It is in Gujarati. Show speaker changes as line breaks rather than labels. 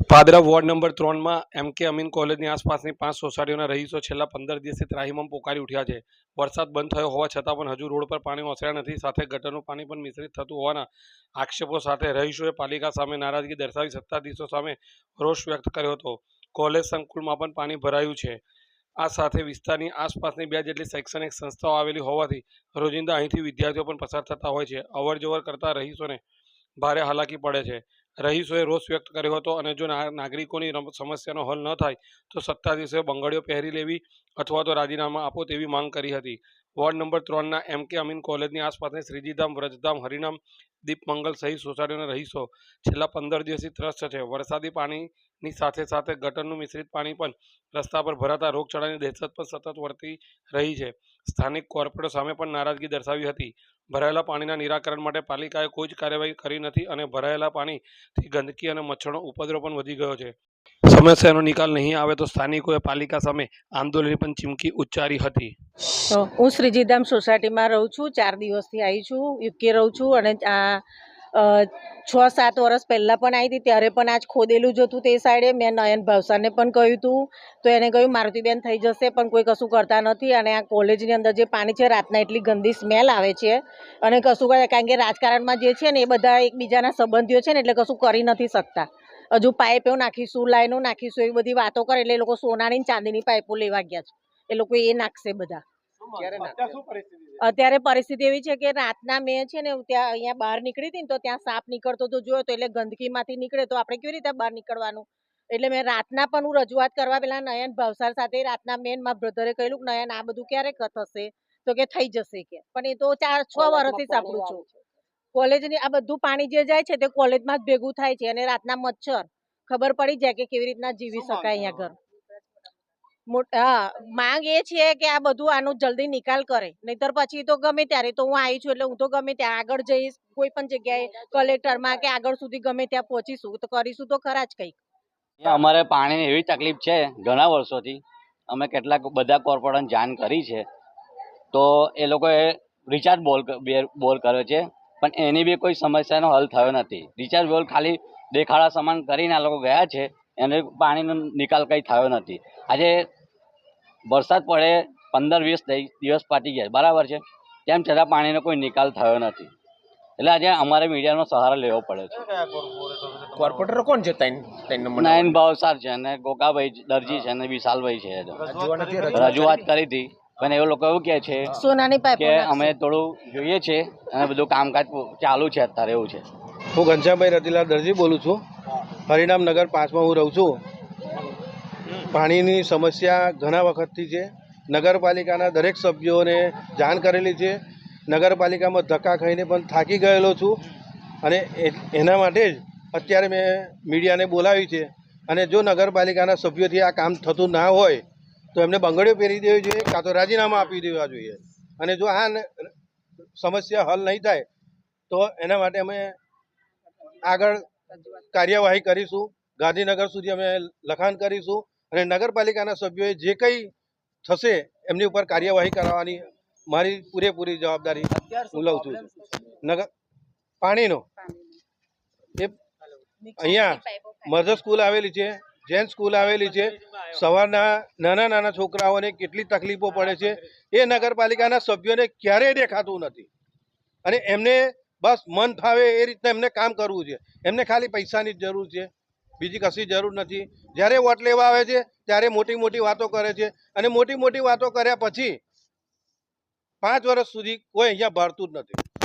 પાદરા વોર્ડ નંબર ત્રણમાં એમ કે અમીન કોલેજની આસપાસની પાંચ સોસાયટીઓના રહીશો છેલ્લા પંદર દિવસથી ત્રાહિમામ પોકારી ઉઠ્યા છે. વરસાદ બંધ થયો હોવા છતાં પણ હજુ રોડ પર પાણી ઓસર્યા નથી. સાથે ગટરનું પાણી પણ મિશ્રિત થતું હોવાના આક્ષેપો સાથે રહીશોએ પાલિકા સામે નારાજગી દર્શાવી સત્તાધીશો સામે રોષ વ્યક્ત કર્યો હતો. કોલેજ સંકુલમાં પણ પાણી ભરાયું છે. આ સાથે વિસ્તારની આસપાસની બે જેટલી શૈક્ષણિક સંસ્થાઓ આવેલી હોવાથી રોજિંદા અહીંથી વિદ્યાર્થીઓ પણ પસાર થતા હોય છે. અવર જવર કરતા રહીશોને ભારે હાલાકી પડે છે. રહીશોએ રોષ વ્યક્ત કર્યો હતો અને જો નાગરિકોની સમસ્યાનો હલ ન થાય, તો સત્તાધીશોએ બંગડીઓ પહેરી લેવી અથવા તો રાજીનામા આપો તેવી માંગ કરી હતી. વોર્ડ નંબર ત્રણના એમ કે અમીન કોલેજની આસપાસની શ્રીજીધામ, વ્રજધામ, હરિનામ, દીપમંગલ સહિત સોસાયટીઓના રહીશો છેલ્લા પંદર દિવસથી ત્રસ્ત છે. વરસાદી પાણીની સાથે સાથે ગટરનું મિશ્રિત પાણી પણ રસ્તા પર ભરાતા રોગચાળાની દહેશત પણ સતત વર્તી રહી છે. સ્થાનિક કોર્પોરેટો સામે પણ નારાજગી દર્શાવી હતી. ભરાયેલા પાણીના નિરાકરણ માટે પાલિકાએ કોઈ જ કાર્યવાહી કરી નથી અને ભરાયેલા પાણીથી ગંદકી અને મચ્છરનો ઉપદ્રવ પણ વધી ગયો છે. સમસ્યાનો નિકાલ નહીં આવે તો સ્થાનિકોએ પાલિકા સામે આંદોલનની પણ ચીમકી ઉચ્ચારી હતી.
હું શ્રીજીધામ સોસાયટીમાં રહું છું, ચાર દિવસથી આવી છું, યુકે રહું છું અને આ છ સાત વર્ષ પહેલાં પણ આવી હતી, ત્યારે પણ આજ ખોદેલું જ હતું તે સાઈડે. મેં નયન ભાવસારને પણ કહ્યું હતું, તો એને કહ્યું, મારુતિબેન થઈ જશે, પણ કોઈ કશું કરતા નથી. અને આ કોલેજની અંદર જે પાણી છે, રાતના એટલી ગંદી સ્મેલ આવે છે. અને કશું કરે, કારણ કે રાજકારણમાં જે છે ને, એ બધા એકબીજાના સંબંધીઓ છે ને, એટલે કશું કરી નથી શકતા. હજુ પાઇપો નાખીશું લાઈનો નાખીશું એવી બધી વાતો કરે એટલે એ લોકો સોનાની ચાંદીની પાઇપો લેવા ગયા છે. એ લોકો એ નાખશે બધા. અત્યારે પરિસ્થિતિ એવી છે કે રાતના મેં છે ને ત્યાં અહીંયા બહાર નીકળી હતી ને તો ત્યાં સાપ નીકળતો તો જોયો તો એટલે ગંદકીમાંથી નીકળે તો આપણે કેવી રીતે બહાર નીકળવાનું? એટલે મેં રાતના પણ હું રજૂઆત કરવા પેલા નયન ભાવસાર સાથે રાતના મેન મારા બ્રધરે કહેલું કે નયન આ બધું ક્યારે થશે? તો કે થઈ જશે કે. પણ એ તો ચાર છ વર્ષથી સાંભળું છું. કોલેજની આ બધું પાણી જે જાય છે તે કોલેજમાં જ ભેગું થાય છે અને રાતના મચ્છર. ખબર પડી જાય કે કેવી રીતના જીવી શકાય અહીંયા ઘર. હા માંગ એ છે કે આ બધું આનો જલ્દી નિકાલ કરે. નહીતર પછી તો ગમે ત્યારે તો હું આવી છું એટલે હું તો ગમે ત્યાં આગળ જઈશ કોઈ પણ જગ્યાએ કલેક્ટરમાં કે આગળ સુધી ગમે ત્યાં પહોંચીશું તો કરીશું તો ખરા જ કંઈક.
અમારે પાણીની એવી તકલીફ છે ઘણા વર્ષોથી. અમે કેટલાક બધા કોર્પોરેટરને જાણ કરી છે. તો એ લોકોએ રિચાર્જ બોલ બોલ કર્યો છે. પણ એની બી કોઈ સમસ્યાનો હલ થયો નથી. રિચાર્જ બોલ ખાલી દેખાડા સમાન કરીને આ લોકો ગયા છે એને પાણીનો નિકાલ કંઈ થયો નથી. આજે વરસાદ પડે પંદર વીસ દિવસ પાટી ગયા બરાબર છે? તેમ છતાં પાણીનો કોઈ નિકાલ થયો નથી. એટલે આજે અમારે મીડિયાનો સહારો લેવો પડે છે.
કોર્પોરેટર કોણ છે?
નયન ભાવસાર છે અને ગોગાભાઈ દરજી છે અને વિશાલભાઈ છે રજૂઆત કરી હતી. પણ એ લોકો એવું કહે છે
સોનાની પાઇપ
કે અમે થોડું જોઈએ છે અને બધું કામકાજ ચાલુ છે અત્યારે એવું છે.
હું ઘનશ્યામભાઈ રતિલાલ દરજી બોલું છું. હરિનામ નગર પાંચમાં હું રહું છું. પાણીની સમસ્યા ઘણા વખતથી છે. નગરપાલિકાના દરેક સભ્યોને જાણ કરેલી છે. નગરપાલિકામાં ધક્કા ખાઈને પણ થાકી ગયેલો છું. અને એ- એના માટે જ અત્યારે મેં મીડિયાને બોલાવી છે. અને જો નગરપાલિકાના સભ્યોથી આ કામ થતું ના હોય તો એમને બંગડીઓ પહેરી દેવી જોઈએ કાં તો રાજીનામા આપી દેવા જોઈએ. અને જો આ સમસ્યા હલ નહીં થાય તો એના માટે અમે આગળ કાર્યવાહી કરીશું. ગાંધીનગર સુધી અમે લખાણ કરીશું અને નગરપાલિકાના સભ્યોએ જે કંઈ થશે એમની ઉપર કાર્યવાહી કરાવવાની મારી પૂરેપૂરી જવાબદારી હું લઉં છું. નગર પાણીનો. એ અહીંયા મધર સ્કૂલ આવેલી છે જૈન સ્કૂલ આવેલી છે. સવારના નાના નાના છોકરાઓને કેટલી તકલીફો પડે છે. એ નગરપાલિકાના સભ્યોને ક્યારેય દેખાતું નથી. અને એમને બસ મન ફાવે એ રીતના એમને કામ કરવું છે. એમને ખાલી પૈસાની જ જરૂર છે. બીજી કશી જરૂર નથી. જ્યારે વોટ લેવા આવે છે, ત્યારે મોટી મોટી વાતો કરે છે. અને મોટી મોટી વાતો કર્યા પછી પાંચ વર્ષ સુધી કોઈ અહીંયા ભરતું જ નથી.